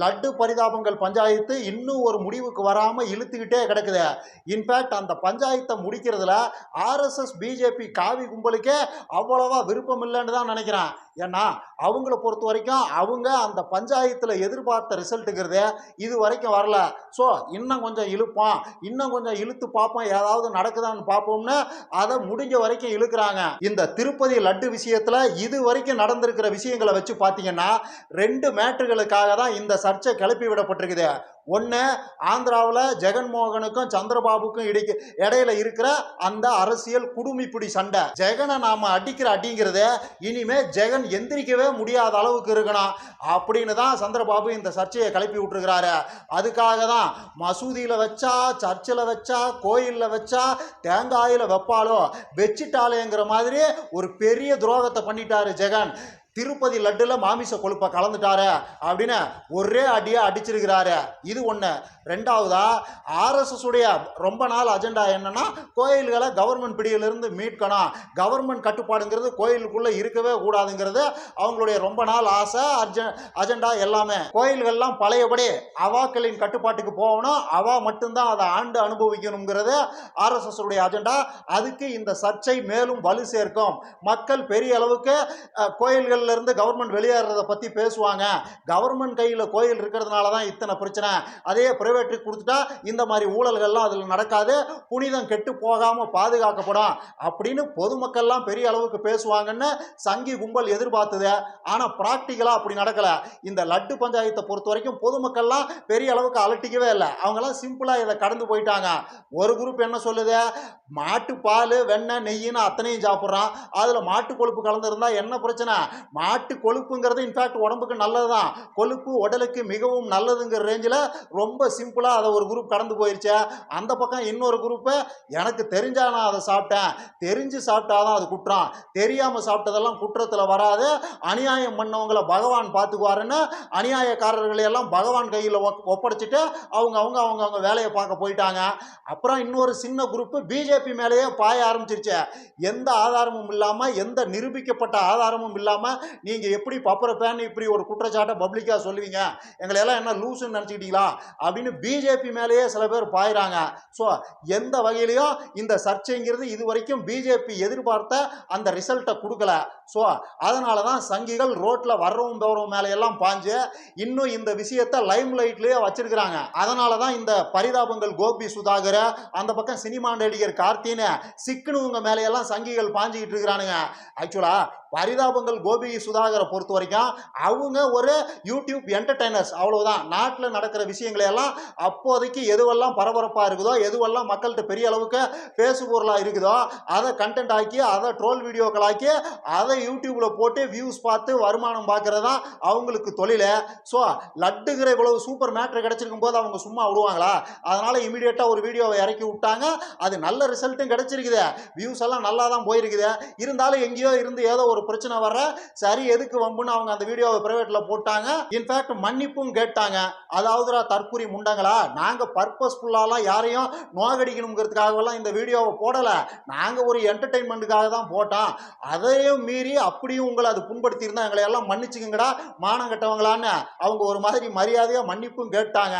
லட்டு பரிதாபங்கள் பஞ்சாயத்து இன்னும் ஒரு முடிவுக்கு வராமல் இழுத்துக்கிட்டே கிடக்குது. இன்ஃபேக்ட் அந்த பஞ்சாயத்தை முடிக்கிறதுல ஆர்எஸ்எஸ் பிஜேபி காவி கும்பலுக்கே அவ்வளவா விருப்பம் இல்லைன்னு தான் நினைக்கிறேன். ஏன்னா அவங்கள பொறுத்த வரைக்கும் அவங்க அந்த பஞ்சாயத்தில் எதிர்பார்த்த ரிசல்ட்டுங்கிறது இது வரைக்கும் வரல. ஸோ இன்னும் கொஞ்சம் இழுப்போம். இன்னும் கொஞ்சம் இழுத்து பார்ப்போம். ஏதாவது நடக்குதான்னு பார்ப்போம்னு அதை முடிஞ்ச வரைக்கும் இழுக்கிறாங்க. இந்த திருப்பதி லட்டு விஷயத்தில் இது வரைக்கும் நடந்திருக்கிற விஷயங்களை வச்சு பார்த்தீங்கன்னா ரெண்டு மேட்ருகளுக்காக தான் இந்த சர்ச்சை கிளப்பி விடப்பட்டிருக்குது. ஒன்று ஆந்திராவில் ஜெகன்மோகனுக்கும் சந்திரபாபுக்கும் இடைக்கு இடையில இருக்கிற அந்த அரசியல் குடுமிப்பிடி சண்டை. ஜெகனை நாம அடிக்கிற அடிங்கிறத இனிமே ஜெகன் எந்திரிக்கவே முடியாத அளவுக்கு இருக்கணும் அப்படின்னு தான் சந்திரபாபு இந்த சர்ச்சையை கிளப்பி விட்டுருக்கிறாரு. அதுக்காக தான் மசூதியில் வச்சா சர்ச்சில் வச்சா கோயிலில் வச்சா தேங்காயில் வைப்பாலோ வச்சிட்டாலேங்கிற மாதிரி ஒரு பெரிய துரோகத்தை பண்ணிட்டாரு ஜெகன். திருப்பதி லட்டுல மாமிச கொழுப்பை கலந்துட்டாரு அப்படின்னு ஒரே அடியா அடிச்சிருக்கிறாரு. இது ஒன்று ரெண்டாவதா ஆர்எஸ்எஸ் உடைய ரொம்ப நாள் அஜெண்டா என்னன்னா கோயில்களை கவர்மெண்ட் பிடியிலிருந்து மீட்கணும். கவர்மெண்ட் கட்டுப்பாடுங்கிறது கோயிலுக்குள்ள இருக்கவே கூடாதுங்கிறது அவங்களுடைய ரொம்ப நாள் ஆசை அர்ஜ அஜெண்டா எல்லாமே. கோயில்கள்லாம் பழையபடி அவாக்களின் கட்டுப்பாட்டுக்கு போகணும். அவா மட்டும்தான் அதை ஆண்டு அனுபவிக்கணுங்கிறது ஆர்எஸ்எஸ் உடைய அஜெண்டா அதுக்கு இந்த சர்ச்சை மேலும் வலு சேர்க்கும். மக்கள் பெரிய அளவுக்கு கோயில்கள் இருந்து கவர்மெண்ட் வெளியேறதை பத்தி பேசுவாங்க. கவர்மெண்ட் கையில் கோயில் இருக்கிறதுனால தான் இத்தனை பிரச்சனை. அதே பிரைவேட்டுக்கு கொடுத்துட்டா இந்த மாதிரி ஊழல்கள்லாம் அதில் நடக்காது. புனிதம் கெட்டு போகாம பாதுகாக்கப்படும் அப்படின்னு பொதுமக்கள்லாம் பெரிய அளவுக்கு பேசுவாங்கன்னு சங்கி கும்பல் எதிர்பார்த்தது. ஆனால் ப்ராக்டிக்கலாக அப்படி நடக்கல. இந்த லட்டு பஞ்சாயத்தை பொறுத்த வரைக்கும் பொதுமக்கள்லாம் பெரிய அளவுக்கு அலட்டிக்கவே இல்லை. அவங்கெல்லாம் சிம்பிளாக இதை கடந்து போயிட்டாங்க. ஒரு குரூப் என்ன சொல்லுது? மாட்டு பால் வெண்ணெய் நெய்யின்னு அத்தனையும் சாப்பிட்றான். அதில் மாட்டு கொழுப்பு கலந்துருந்தா என்ன பிரச்சனை? மாட்டு கொழுப்புங்கிறது இன்ஃபேக்ட் உடம்புக்கு நல்லது தான் கொழுப்பு உடலுக்கு மிகவும் நல்லதுங்கிற ரேஞ்சில் ரொம்ப சிம்பிளாக அதை ஒரு குரூப் கடந்து போயிடுச்சு அந்த பக்கம் இன்னொரு குரூப்பு எனக்கு தெரிஞ்சா நான் அதை சாப்பிட்டேன். தெரிஞ்சு சாப்பிட்டாதான் அது குற்றம். தெரியாமல் சாப்பிட்டதெல்லாம் குற்றத்தில் வராது. அநியாயம் பண்ணவங்களை பகவான் பார்த்துக்குவாருன்னு அநியாயக்காரர்களை எல்லாம் பகவான் கையில் ஒப்படைச்சிட்டு அவங்க அவங்க அவங்க அவங்க வேலையை பார்க்க போயிட்டாங்க. அப்புறம் இன்னொரு சின்ன குரூப்பு பிஜேபி மேலேயே பாய ஆரம்பிச்சிருச்சு. எந்த ஆதாரமும் இல்லாமல் எந்த நிரூபிக்கப்பட்ட ஆதாரமும் இல்லாமல் நீங்கள் எப்படி பப்பரப்பேன்னு இப்படி ஒரு குற்றச்சாட்டை பப்ளிக்காக சொல்லுவீங்க? எங்களை எல்லாம் என்ன லூசுன்னு நினச்சிக்கிட்டீங்களா? அப்படின்னு பிஜேபி மேலேயே சில பேர் பாயிறாங்க. ஸோ எந்த வகையிலையும் இந்த சர்ச்சைங்கிறது இது வரைக்கும் பிஜேபி எதிர்பார்த்த அந்த ரிசல்ட்டை கொடுக்கல. ஸோ அதனால தான் சங்கிகள் ரோட்டில் வர்றவும் போகிறவங்க மேலே எல்லாம் பாஞ்சு இன்னும் இந்த விஷயத்தை லைம் லைட்லேயே வச்சிருக்கிறாங்க. அதனால தான் இந்த பரிதாபங்கள் கோபி சுதாகர் அந்த பக்கம் சினிமா நடிகர் கார்த்தின்னு சிக்கனவங்க மேலையெல்லாம் சங்கிகள் பாஞ்சிக்கிட்டு இருக்கிறானுங்க. ஆக்சுவலாக பரிதாபங்கள் கோபி சுதாகரை பொறுத்த வரைக்கும் அவங்க ஒரு யூடியூப் என்டர்டைனர்ஸ் அவ்வளவுதான். நாட்டில் நடக்கிற விஷயங்களை எல்லாம் அப்போதைக்கு எதுவெல்லாம் பரபரப்பாக இருக்குதோ எதுவெல்லாம் மக்கள்கிட்ட பெரிய அளவுக்கு பேசுபொருளாக இருக்குதோ அதை கண்டென்ட் ஆக்கி அதை ட்ரோல் வீடியோக்களாக்கி அதை யூடியூப்பில் போட்டு வியூஸ் பார்த்து வருமானம் பார்க்கறது தான் அவங்களுக்கு தொழில். ஸோ லட்டுகிற இவ்வளவு சூப்பர் மேட்ரு கிடச்சிருக்கும் போது அவங்க சும்மா விடுவாங்களா? அதனால் இமீடியட்டாக ஒரு வீடியோவை இறக்கி விட்டாங்க. அது நல்ல ரிசல்ட்டும் கிடச்சிருக்குது. வியூஸ் எல்லாம் நல்லா தான் போயிருக்குது. இருந்தாலும் எங்கேயோ இருந்து ஏதோ ஒரு பிரச்சனை வர சரி எதுக்கு வம்புன்னு அவங்க அந்த வீடியோவை பிரைவேட்ல போட்டாங்க. இன்ஃபேக்ட் மன்னிப்பும் கேட்டாங்க. அதாவதுடா தற்கூரி முண்டங்களா? நாங்கள் பர்பஸ்ஃபுல்லாலாம் யாரையும் நோகடிக்கணுங்கிறதுக்காகலாம் இந்த வீடியோவை போடலை. நாங்கள் ஒரு என்டர்டைன்மெண்ட்டுக்காக தான் போட்டோம். அதையும் மீறி அப்படியும் உங்களை அது புண்படுத்தியிருந்தா எங்களை எல்லாம் மன்னிச்சுக்கங்கடா மானம் கட்டவங்களான்னு அவங்க ஒரு மாதிரி மரியாதையாக மன்னிப்பும் கேட்டாங்க.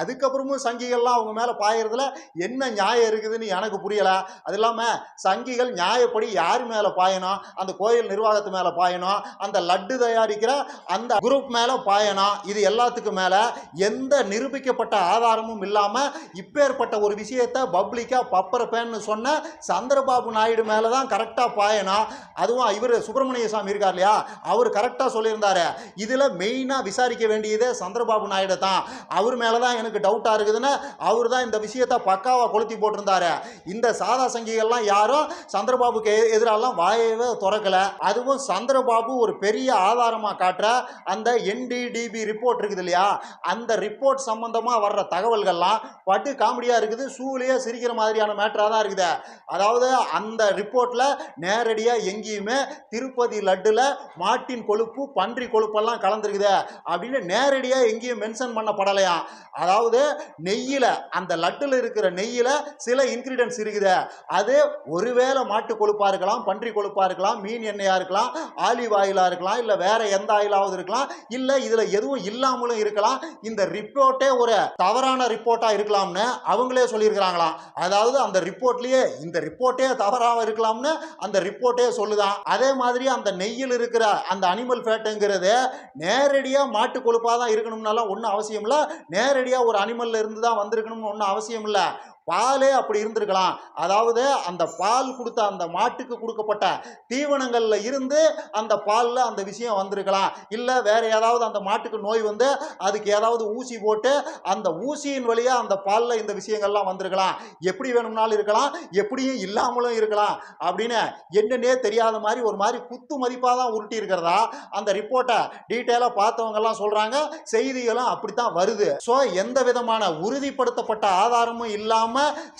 அதுக்கப்புறமும் சங்கிகள்லாம் அவங்க மேலே பாயறதுல என்ன நியாயம் இருக்குதுன்னு எனக்கு புரியலை. அது இல்லாமல் சங்கிகள் நியாயப்படி யார் மேலே பாயணும்? அந்த கோயில் நிர்வாகத்து மேலே பாயணும்? அந்த லட்டு தயாரிக்கிற அந்த குரூப் மேலே பாயனா இது எல்லாத்துக்கும் மேலே எந்த நிரூபிக்கப்பட்ட ஆதாரமும் இல்லாமல் இப்பேற்பட்ட ஒரு விஷயத்தை பப்ளிக்காக பப்பரப்பேன்னு சொன்ன சந்திரபாபு நாயுடு மேலே தான் கரெக்டாக பாயனா. அதுவும் இவர் சுப்பிரமணிய சாமி இருக்கார் இல்லையா? அவர் கரெக்டாக சொல்லியிருந்தாரு. இதில் மெயினாக விசாரிக்க வேண்டியதே சந்திரபாபு நாயுடு தான். அவர் மேலே தான் எனக்கு டவுட்டாக இருக்குதுன்னு அவர் தான் இந்த விஷயத்தை பக்காவாக கொளுத்தி போட்டிருந்தாரு. இந்த சாதா சங்கிகள்லாம் யாரும் சந்திரபாபுக்கு எதிராலாம் வாயவே திறக்கல. அதுவும் சந்திரபாபு ஒரு பெரிய ஆதாரமாக காட்டுற அந்த என்டிடிபி ரிப்போர்ட் இருக்குது இல்லையா? அந்த ரிப்போர்ட் சம்மந்தமாக வர்ற தகவல்கள்லாம் பட்டு காமெடியாக இருக்குது சூழியே சிரிக்கிற மாதிரியான மேட்டராக தான் இருக்குது. அதாவது அந்த ரிப்போர்ட்டில் நேரடியாக எங்கேயுமே திருப்பதி லட்டில் மாட்டின் கொழுப்பு பன்றி கொழுப்பெல்லாம் கலந்துருக்குது அப்படின்னு நேரடியாக எங்கேயும் மென்ஷன் பண்ணப்படலையா? அதாவது நெய்யில் அந்த லட்டில் இருக்கிற நெய்யில் சில இன்க்ரீடியன்ஸ் இருக்குது. அது ஒருவேளை மாட்டு கொழுப்பாக இருக்கலாம் பன்றி கொழுப்பாக இருக்கலாம் மீன் எண்ணெயாக இருக்கலாம் ஆலிவ் ஆயிலாக இருக்கலாம் இல்லை வேற எந்த ஆயிலாவது இருக்கலாம் இல்லை இதில் எதுவும் இல்லாமலும் இருக்கலாம். இந்த ரிப்போர்ட்டே ஒரு தவறான ரிப்போர்ட்டாக இருக்கலாம்னு அவங்களே சொல்லியிருக்கிறாங்களாம் அதாவது அந்த ரிப்போர்ட்லேயே இந்த ரிப்போர்ட்டே தவறாக இருக்கலாம்னு அந்த ரிப்போர்ட்டே சொல்லுதான் அதே மாதிரி அந்த நெய்யில் இருக்கிற அந்த அனிமல் ஃபேட்டுங்கிறது நேரடியாக மாட்டு கொழுப்பாக தான் இருக்கணும்னாலாம் ஒன்றும் அவசியம் இல்லை நேரடியாக ஒரு அனிமல்ல இருந்து தான் வந்திருக்கணும்னு ஒன்றும் அவசியம் இல்லை பாலே அப்படி இருந்திருக்கலாம். அதாவது அந்த பால் கொடுத்த அந்த மாட்டுக்கு கொடுக்கப்பட்ட தீவனங்களில் இருந்து அந்த பாலில் அந்த விஷயம் வந்திருக்கலாம். இல்லை வேற ஏதாவது அந்த மாட்டுக்கு நோய் வந்து அதுக்கு ஏதாவது ஊசி போட்டு அந்த ஊசியின் வழியாக அந்த பாலில் இந்த விஷயங்கள்லாம் வந்திருக்கலாம். எப்படி வேணும்னாலும் இருக்கலாம் எப்படியும் இல்லாமலும் இருக்கலாம் அப்படின்னு என்னன்னே தெரியாத மாதிரி ஒரு மாதிரி குத்து மதிப்பாக தான் உருட்டி இருக்கிறதா? அந்த ரிப்போர்ட்டை டீட்டெயிலாக பார்த்தவங்கெல்லாம் சொல்கிறாங்க செய்திகளும் அப்படித்தான் வருது. ஸோ எந்த விதமான உறுதிப்படுத்தப்பட்ட ஆதாரமும் இல்லாமல்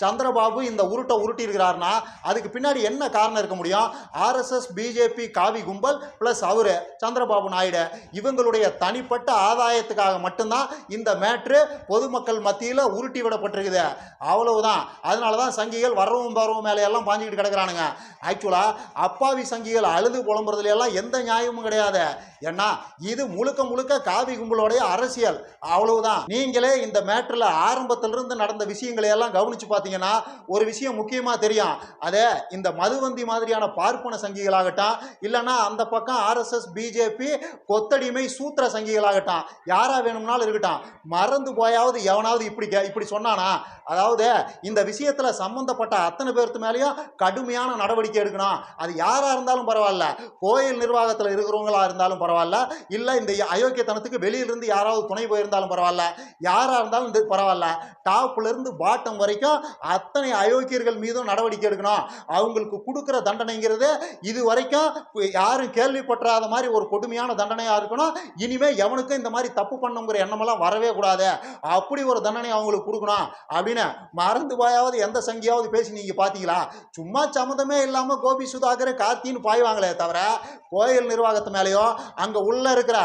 சந்திரபாபு இந்த உருட்டை உருட்டி இருக்கிறாருன்னா அதுக்கு பின்னாடி என்ன காரணம் இருக்க முடியும்? ஆர்எஸ்எஸ் பிஜேபி காவி கும்பல் ப்ளஸ் அவரு சந்திரபாபு நாயுடு. இவங்களுடைய தனிப்பட்ட ஆதாயத்துக்காக மட்டும்தான் இந்த மேட்ரு பொதுமக்கள் மத்தியில் உருட்டி விடப்பட்டிருக்குது. அவ்வளவுதான். அதனால தான் சங்கிகள் வரவும் பரவும் மேலே எல்லாம் பாஞ்சிக்கிட்டு கிடக்குறானுங்க. ஆக்சுவலாக அப்பாவி சங்கிகள் அழுது புலம்புறதுல எல்லாம் எந்த நியாயமும் கிடையாது. ஏன்னா இது முழுக்க முழுக்க காவி கும்பலோடைய அரசியல். அவ்வளவுதான். நீங்களே இந்த மேட்டரில் ஆரம்பத்திலிருந்து நடந்த விஷயங்களை எல்லாம் கவனிச்சு பார்த்தீங்கன்னா ஒரு விஷயம் முக்கியமாக தெரியும். அதே இந்த மதுவந்தி மாதிரியான பார்ப்பன சங்கிகளாகட்டும் இல்லைன்னா அந்த பக்கம் ஆர்எஸ்எஸ் பிஜேபி கொத்தடிமை சூத்திர சங்கிகளாகட்டும் யாராக வேணும்னாலும் இருக்கட்டும் மறந்து போயாவது எவனாவது இப்படி இப்படி சொன்னானா? அதாவது இந்த விஷயத்துல சம்மந்தப்பட்ட அத்தனை பேர்த்து மேலேயும் கடுமையான நடவடிக்கை எடுக்கணும். அது யாராக இருந்தாலும் பரவாயில்ல. கோயில் நிர்வாகத்தில் இருக்கிறவங்களா இருந்தாலும் பரவாயில்ல. இல்லை இந்த அயோக்கியத்தனத்துக்கு வெளியிலிருந்து யாராவது துணை போயிருந்தாலும் பரவாயில்ல. யாராக இருந்தாலும் இது பரவாயில்ல. டாப்ல இருந்து பாட்டம் வரைக்கும் அத்தனை அயோக்கியர்கள் மீதும் நடவடிக்கை எடுக்கணும். அவங்களுக்கு கொடுக்குற தண்டனைங்கிறது இது வரைக்கும் யாரும் கேள்விப்பற்றாத மாதிரி ஒரு கொடுமையான தண்டனையா இருக்கணும். இனிமே எவனுக்கும் இந்த மாதிரி தப்பு பண்ணுங்கிற எண்ணமெல்லாம் வரவே கூடாது. அப்படி ஒரு தண்டனை அவங்களுக்கு கொடுக்கணும். அப்படின்னு மறந்து போயாவது எந்த சங்கியாவது பேசி நீங்க பாத்தீங்களா? சும்மா சம்மந்தமே இல்லாம கோபி சுதாகர் கார்த்தின்னு பாய்வாங்களே தவிர கோயில் நிர்வாகத்து மேலேயோ அங்க உள்ள இருக்கிற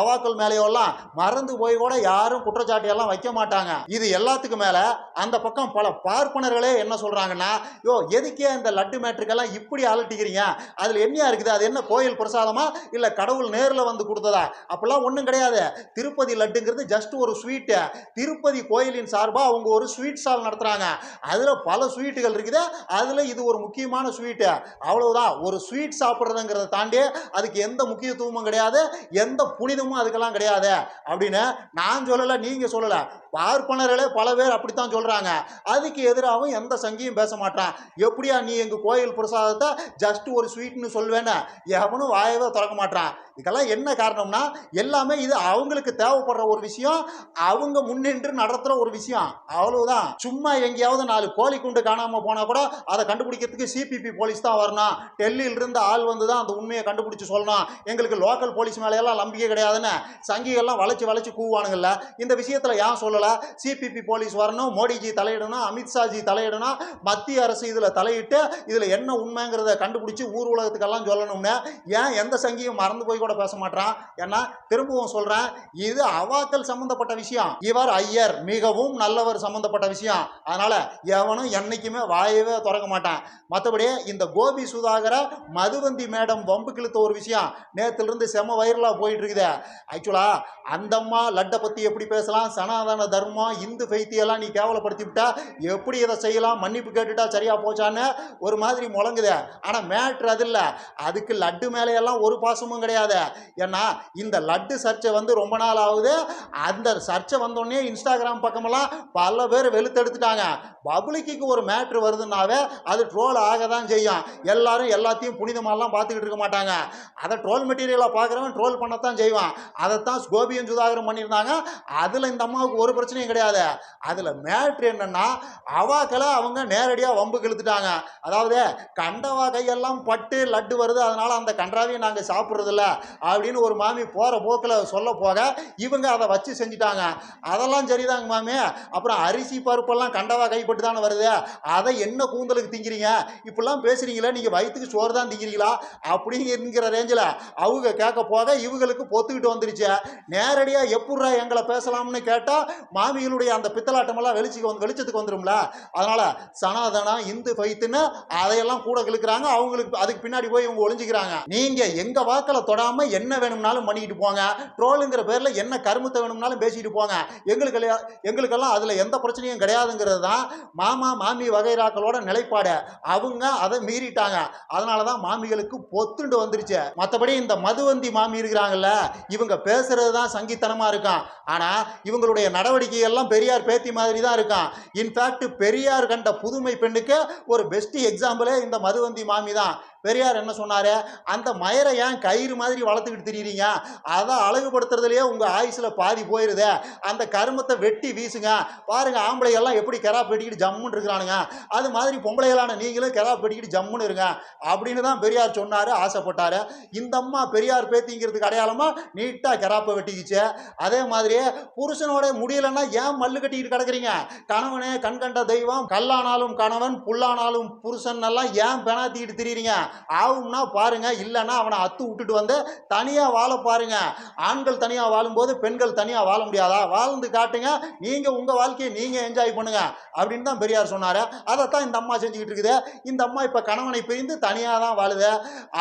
அவாக்கள் மேலேயோ எல்லாம் மறந்து போய் கூட யாரும் குற்றச்சாட்டு எல்லாம் வைக்க மாட்டாங்க. இது எல்லாத்துக்கும் மேல அந்த பக்கம் பல பார்ப்பனர்களே என்ன சொல்கிறாங்கன்னா யோ எதுக்கே இந்த லட்டு மேட்ருக்கெல்லாம் இப்படி அலட்டிக்கிறீங்க? அதில் என்னையா இருக்குது? அது என்ன கோயில் பிரசாதமா? இல்லை கடவுள் நேரில் வந்து கொடுத்ததா? அப்போல்லாம் ஒன்றும் கிடையாது. திருப்பதி லட்டுங்கிறது ஜஸ்ட் ஒரு ஸ்வீட்டு திருப்பதி கோயிலின் சார்பாக அவங்க ஒரு ஸ்வீட் ஸ்டால் நடத்துகிறாங்க அதில் பல ஸ்வீட்டுகள் இருக்குது. அதில் இது ஒரு முக்கியமான ஸ்வீட்டு அவ்வளவுதான். ஒரு ஸ்வீட் சாப்பிட்றதுங்கிறத தாண்டி அதுக்கு எந்த முக்கியத்துவமும் கிடையாது. எந்த புனிதமும் அதுக்கெல்லாம் கிடையாது. அப்படின்னு நான் சொல்லலை நீங்கள் சொல்லலை. பார்ப்பனர்களே பல பேர் அப்படித்தான் சொல்கிறாங்க அதுக்கு எதிராகவும் எந்த சங்கியும் பேச மாட்டான். எப்படியா நீ எங்கள் கோயில் பிரசாதத்தை ஜஸ்ட் ஒரு ஸ்வீட்னு சொல்வேன்னு எவனும் வாயவே திறக்க மாட்டான். இதெல்லாம் என்ன காரணம்னா எல்லாமே இது அவங்களுக்கு தேவைப்படுற ஒரு விஷயம் அவங்க முன்னின்று நடத்துகிற ஒரு விஷயம். அவ்வளவுதான். சும்மா எங்கேயாவது நாலு கோழி குண்டு காணாமல் போனால் கூட அதை கண்டுபிடிக்கிறதுக்கு சிபிபி போலீஸ் தான் வரணும். டெல்லியில் இருந்து ஆள் வந்து தான் அந்த உண்மையை கண்டுபிடிச்சு சொல்லணும். எங்களுக்கு லோக்கல் போலீஸ் மேல எல்லாம் நம்பிக்கை கிடையாதுன்னு சங்கிகள்லாம் வளைச்சு வளைச்சு கூவானுங்கள்ல இந்த விஷயத்தில் ஏன் சொல்லலை? சிபிபி போலீஸ் வரணும் மோடிஜி தலையிடணும் அமித்ஷாஜி தலையிடணும் மத்திய அரசு இதில் தலையிட்டு இதில் என்ன உண்மைங்கிறத கண்டுபிடிச்சி ஊர் உலகத்துக்கெல்லாம் சொல்லணும்னு ஏன் எந்த சங்கியும் மறந்து போய் கூட பேச மாட்டான் ஏன்னா திரும்பவும் சொல்கிறேன் இது அவாக்கள் சம்பந்தப்பட்ட விஷயம். இவர் ஐயர் மிகவும் நல்லவர் சம்பந்தப்பட்ட விஷயம். அதனால் எவனும் என்னைக்குமே வாயவே திறக்க மாட்டான். மற்றபடி இந்த கோபி சுதாகரை மதுவந்தி மேடம் வம்பு கிழித்த ஒரு விஷயம். நேற்றுலேருந்து செம வைரலா போயிட்டு இருக்குது ஆக்சுவலா அந்தம்மா லட்டை பற்றி எப்படி பேசலாம்? சனாதன தர்மம் இந்து ஃபைத்தியெல்லாம் நீ கேவலப்படுத்தி விட்டா எப்படி இதை செய்யலாம்? மன்னிப்பு கேட்டுட்டா சரியா போச்சான்னு ஒரு மாதிரி முழங்குது. ஆனா மேட்ரு அது இல்லை. அதுக்கு லட்டு மேலேயெல்லாம் ஒரு பாசமும் கிடையாது. ஏன்னா இந்த லட்டு சர்ச்சை வந்து ரொம்ப நாள் ஆகுது. அந்த சர்ச்சை வந்தோடனே இன்ஸ்டாகிராம் பக்கமெல்லாம் பல பேர் வெளுத்தெடுத்துட்டாங்க. பப்ளிக்கு ஒரு மேட்ரு வருதுன்னாவே அது ட்ரோல் ஆக தான் செய்யும். எல்லாரும் எல்லாத்தையும் புனிதமாலாம் பார்த்துக்கிட்டு இருக்க மாட்டாங்க. அதை ட்ரோல் மெட்டீரியலாக பார்க்குறவன் ட்ரோல் பண்ணத்தான் செய்வான். அதைத்தான் கோபியும் சுதாகரம் பண்ணியிருந்தாங்க. அதில் இந்த அம்மாவுக்கு ஒரு பிரச்சனையும் கிடையாது. அதில் மேட்ரு என்னன்னா அவாக்களை அவங்க நேரடியாக வம்பு இழுத்துட்டாங்க அதாவது கண்டவா கையெல்லாம் பட்டு லட்டு வருது அதனால அந்த கன்றாவையும் நாங்கள் சாப்பிட்றதில்ல அப்படின்னு ஒரு மாமி போகிற போக்கில் சொல்ல போக இவங்க அதை வச்சு செஞ்சுட்டாங்க. அதெல்லாம் சரிதாங்க மாமி. அப்புறம் அரிசி பருப்பெல்லாம் கண்டவா கைப்பட்டு தானே வருது. அதை என்ன கூந்தலுக்கு திங்கிறீங்க? இப்படிலாம் பேசுறீங்களா நீங்கள் வயிற்றுக்கு சோறு தான் திங்கிறீங்களா? அப்படிங்கிற ரேஞ்சில் அவங்க கேட்க போக இவங்களுக்கு பொத்துக்கிட்டு வந்துருச்சு. நேரடியாக எப்பட்றா எங்களை பேசலாம்னு கேட்டால் மாமிகளுடைய அந்த பித்தலாட்டமெல்லாம் வெளிச்சுக்கு வந்து வெளிச்சத்துக்கு பேருக்கு வந்துடும்ல அதனால சனாதனா இந்து ஃபைத்துன்னு அதையெல்லாம் கூட கிழக்குறாங்க. அவங்களுக்கு அதுக்கு பின்னாடி போய் இவங்க ஒளிஞ்சுக்கிறாங்க. நீங்க எங்க வாக்கில் தொடாம என்ன வேணும்னாலும் பண்ணிக்கிட்டு போங்க. ட்ரோலுங்கிற பேர்ல என்ன கருமத்தை வேணும்னாலும் பேசிட்டு போங்க. எங்களுக்கு எங்களுக்கெல்லாம் அதுல எந்த பிரச்சனையும் கிடையாதுங்கிறது தான் மாமா மாமி வகைராக்களோட நிலைப்பாடு. அவங்க அதை மீறிட்டாங்க. அதனால தான் மாமிகளுக்கு பொத்துண்டு வந்துருச்சு. மற்றபடி இந்த மதுவந்தி மாமி இருக்கிறாங்கல்ல இவங்க பேசுறது தான் சங்கித்தனமா இருக்கும் ஆனா இவங்களுடைய நடவடிக்கை எல்லாம் பெரியார் பேத்தி மாதிரி தான் இருக்கும் இன்ஃபேக்ட் பெரியார் கண்ட புதுமை பெண்ணுக்கு ஒரு பெஸ்ட் எக்ஸாம்பிளே இந்த மதுவந்தி மாமி தான். பெரியார் என்ன சொன்னார்? அந்த மயரை ஏன் கயிறு மாதிரி வளர்த்துக்கிட்டு தெரியுறீங்க? அதை அழகுபடுத்துறதுலையே உங்கள் ஆயுசில் பாதி போயிடுது அந்த கருமத்தை வெட்டி வீசுங்க. பாருங்கள் ஆம்பளை எல்லாம் எப்படி கெரா பெட்டிக்கிட்டு ஜம்முன்னு இருக்கிறானுங்க. அது மாதிரி பொம்பளைகளான நீங்களும் கெரா பெட்டிக்கிட்டு ஜம்முன்னு இருங்க. அப்படின்னு தான் பெரியார் சொன்னார் ஆசைப்பட்டார். இந்த அம்மா பெரியார் பேத்திங்கிறதுக்கு அடையாளமாக நீட்டாக கெராப்பை வெட்டிக்கிச்சு. அதே மாதிரியே புருஷனோட முடியலன்னா ஏன் மல்லு கட்டிக்கிட்டு கிடக்குறீங்க? கணவனே கண்கண்ட தெய்வம் கல்லானாலும் கணவன் புல்லானாலும் புருஷன் எல்லாம் ஏன் பெணாத்திக்கிட்டு தெரியுறீங்க? ஆகும்னா பாருங்க இல்லைன்னா அவனை அத்து விட்டுட்டு வந்து தனியாக வாழ பாருங்க. ஆண்கள் தனியாக வாழும்போது பெண்கள் தனியாக வாழ முடியாதா? வாழ்ந்து காட்டுங்க நீங்கள் உங்கள் வாழ்க்கையை நீங்கள் என்ஜாய் பண்ணுங்க அப்படின்னு தான் பெரியார் சொன்னார். அதைத்தான் இந்த அம்மா செஞ்சுக்கிட்டு இருக்குது. இந்த அம்மா இப்போ கணவனை பிரிந்து தனியாக தான் வாழுது.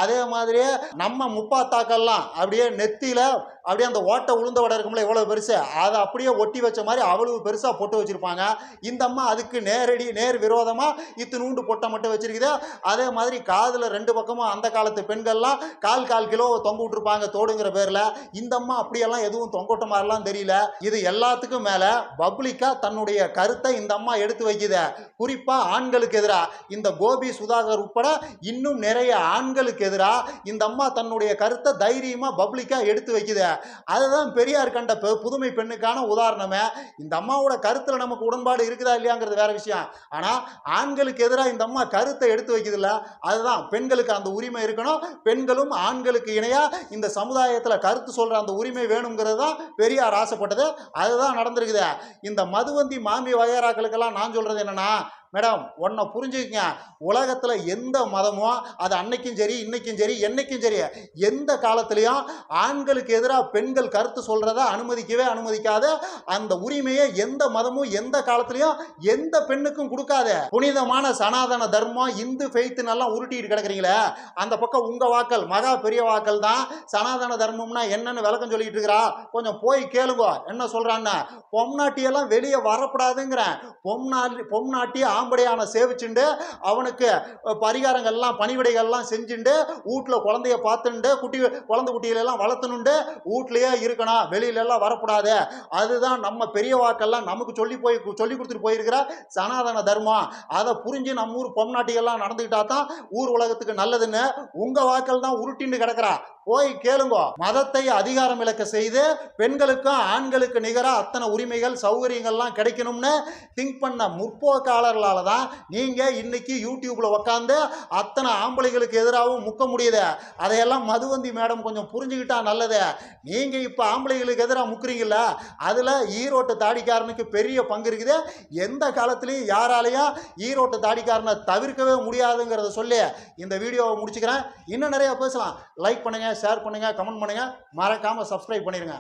அதே மாதிரியே நம்ம முப்பாத்தாக்கள்லாம் அப்படியே நெத்தியில் அப்படியே அந்த ஓட்டை உளுந்த வடை இருக்கும்ல எவ்வளோ பெருசு? அதை அப்படியே ஒட்டி வச்ச மாதிரி அவ்வளவு பெருசாக பொட்டு வச்சுருப்பாங்க. இந்த அம்மா அதுக்கு நேரடி நேர் விரோதமாக இத்தினூண்டு பொட்டை மட்டும் வச்சிருக்குது. அதே மாதிரி காதில் ரெண்டு பக்கமும் அந்த காலத்து பெண்கள்லாம் கால் கால் கிலோ தொங்க விட்டுருப்பாங்க தோடுங்கிற பேரில். இந்த அம்மா அப்படியெல்லாம் எதுவும் தொங்கோட்ட மாதிரிலாம் தெரியல. இது எல்லாத்துக்கும் மேலே பப்ளிக்காக தன்னுடைய கருத்தை இந்த அம்மா எடுத்து வைக்குது. குறிப்பாக ஆண்களுக்கு எதிராக இந்த கோபி சுதாகர் உட்பட இன்னும் நிறைய ஆண்களுக்கு எதிராக இந்த அம்மா தன்னுடைய கருத்தை தைரியமாக பப்ளிக்காக எடுத்து வைக்குது. அதுதான் பெரியார் கண்ட பெ- புதுமை பெண்ணுக்கான உதாரணமே. இந்த அம்மாவோட கருத்தில் நமக்கு உடன்பாடு இருக்குதா இல்லையாங்கிறது வேற விஷயம். ஆனால் ஆண்களுக்கு எதிராக இந்த அம்மா கருத்தை எடுத்து வைக்குதுல்ல அதுதான் பெண்களுக்கு அந்த உரிமை இருக்கணும் பெண்களும் ஆண்களுக்கு இணையாக இந்த சமுதாயத்தில் கருத்து சொல்கிற அந்த உரிமை வேணுங்கிறது தான் பெரியார் ஆசைப்பட்டது. அதுதான் நடந்திருக்குது. இந்த மதுவந்தி மாமி வகையறாக்களுக்கெல்லாம் நான் சொல்கிறது என்னென்னா மேடம் ஒன்றை புரிஞ்சுக்கங்க. உலகத்தில் எந்த மதமோ அது அன்னைக்கும் சரி இன்னைக்கும் சரி என்னைக்கும் சரி எந்த காலத்துலேயும் ஆண்களுக்கு எதிராக பெண்கள் கருத்து சொல்கிறத அனுமதிக்கவே அனுமதிக்காத அந்த உரிமையை எந்த மதமும் எந்த காலத்துலேயும் எந்த பெண்ணுக்கும் கொடுக்காத. புனிதமான சனாதன தர்மம் இந்து ஃபெய்த்து நல்லா உருட்டிட்டு கிடக்குறீங்களே அந்த பக்கம் உங்கள் வாக்கள் மகா பெரிய வாக்கள் தான். சனாதன தர்மம்னா என்னன்னு விளக்கம் சொல்லிட்டு இருக்கிறா. கொஞ்சம் போய் கேளுங்க என்ன சொல்கிறான்னு பொம்நாட்டியெல்லாம் வெளியே வரக்கூடாதுங்கிறேன் பொம்நாட்டி பொம்நாட்டி ஆம்படையான சேவிச்சுண்டு அவனுக்கு பரிகாரங்கள்லாம் பணிவிடைகள்லாம் செஞ்சுண்டு வீட்டில் குழந்தைய பார்த்துண்டு குட்டி குழந்தை குட்டிகளெல்லாம் வளர்த்துனுண்டு வீட்லேயே இருக்கணும் வெளியிலெல்லாம் வரக்கூடாது. அதுதான் நம்ம பெரிய வாக்கெல்லாம் நமக்கு சொல்லி போய் சொல்லி கொடுத்துட்டு போயிருக்கிற சனாதன தர்மம். அதை புரிஞ்சு நம்ம ஊர் பொம்நாட்டிகள்லாம் நடந்துக்கிட்டா தான் ஊர் உலகத்துக்கு நல்லதுன்னு உங்கள் வாக்கள் தான் உருட்டின்னு கிடக்கிறா. போய் கேளுங்க. மதத்தை அதிகாரம் இழக்க செய்து பெண்களுக்கும் ஆண்களுக்கு நிகராக அத்தனை உரிமைகள் சௌகரியங்கள்லாம் கிடைக்கணும்னு திங்க் பண்ண முற்போக்காளர்களால் தான் நீங்கள் இன்னைக்கு யூடியூப்பில் உக்காந்து அத்தனை ஆம்பளைகளுக்கு எதிராகவும் முக்க முடியுது. அதையெல்லாம் மதுவந்தி மேடம் கொஞ்சம் புரிஞ்சுக்கிட்டா நல்லது. நீங்கள் இப்போ ஆம்பளைகளுக்கு எதிராக முக்குறீங்கள அதில் ஈரோட்டு தாடிக்காரனுக்கு பெரிய பங்கு இருக்குது. எந்த காலத்துலேயும் யாராலையும் ஈரோட்டு தாடிக்காரனை தவிர்க்கவே முடியாதுங்கிறத சொல்லி இந்த வீடியோவை முடிச்சுக்கிறேன். இன்னும் நிறைய பேசலாம். லைக் பண்ணுங்கள் ஷேர் பண்ணுங்கள் கமெண்ட் பண்ணுங்கள் மறக்காமல் சப்ஸ்கிரைப் பண்ணிடுங்க